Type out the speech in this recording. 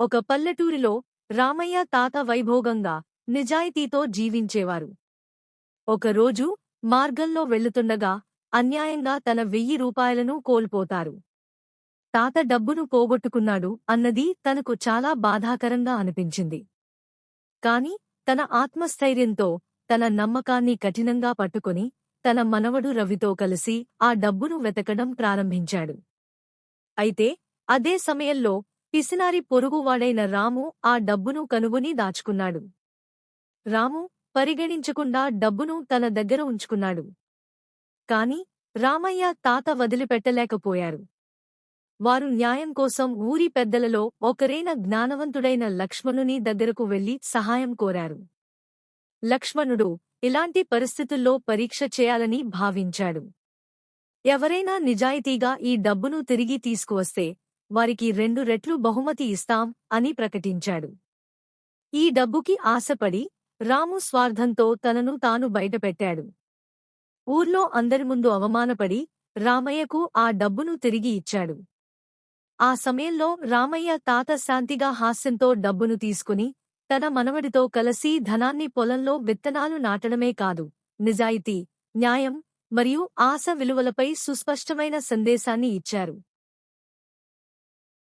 ఒక పల్లెటూరిలో రామయ్య తాత వైభోగంగా నిజాయితీతో జీవించేవారు. ఒకరోజు మార్గంలో వెళ్ళుతుండగా అన్యాయంగా తన వెయ్యి రూపాయలను కోల్పోతారు. తాత డబ్బును పోగొట్టుకున్నాడు అన్నది తనకు చాలా బాధాకరంగా అనిపించింది. కాని తన ఆత్మస్థైర్యంతో తన నమ్మకాన్ని కఠినంగా పట్టుకొని తన మనవడు రవితో కలిసి ఆ డబ్బును వెతకడం ప్రారంభించాడు. అయితే అదే సమయంలో పిసినారి పొరుగువాడైన రాము ఆ డబ్బును కనుగొని దాచుకున్నాడు. రాము పరిగణించకుండా డబ్బును తన దగ్గర ఉంచుకున్నాడు. కాని రామయ్య తాత వదిలిపెట్టలేకపోయారు. వారు న్యాయం కోసం ఊరి పెద్దలలో ఒకరైన జ్ఞానవంతుడైన లక్ష్మణుని దగ్గరకు వెళ్ళి సహాయం కోరారు. లక్ష్మణుడు ఇలాంటి పరిస్థితుల్లో పరీక్ష చేయాలని భావించాడు. ఎవరైనా నిజాయితీగా ఈ డబ్బును తిరిగి తీసుకువస్తే వారికి రెండు రెట్లు బహుమతి ఇస్తాం అని ప్రకటించాడు. ఈ డబ్బుకి ఆశపడి రాము స్వార్థంతో తనను తాను బయటపెట్టాడు. ఊర్లో అందరి ముందు అవమానపడి రామయ్యకు ఆ డబ్బును తిరిగి ఇచ్చాడు. ఆ సమయంలో రామయ్య తాత శాంతిగా హాస్యంతో డబ్బును తీసుకుని తన మనవడితో కలసి ధనాన్ని పొలంలో విత్తనాలు నాటడమే కాదు నిజాయితీ న్యాయం మరియు ఆశ విలువలపై సుస్పష్టమైన సందేశాన్ని ఇచ్చారు.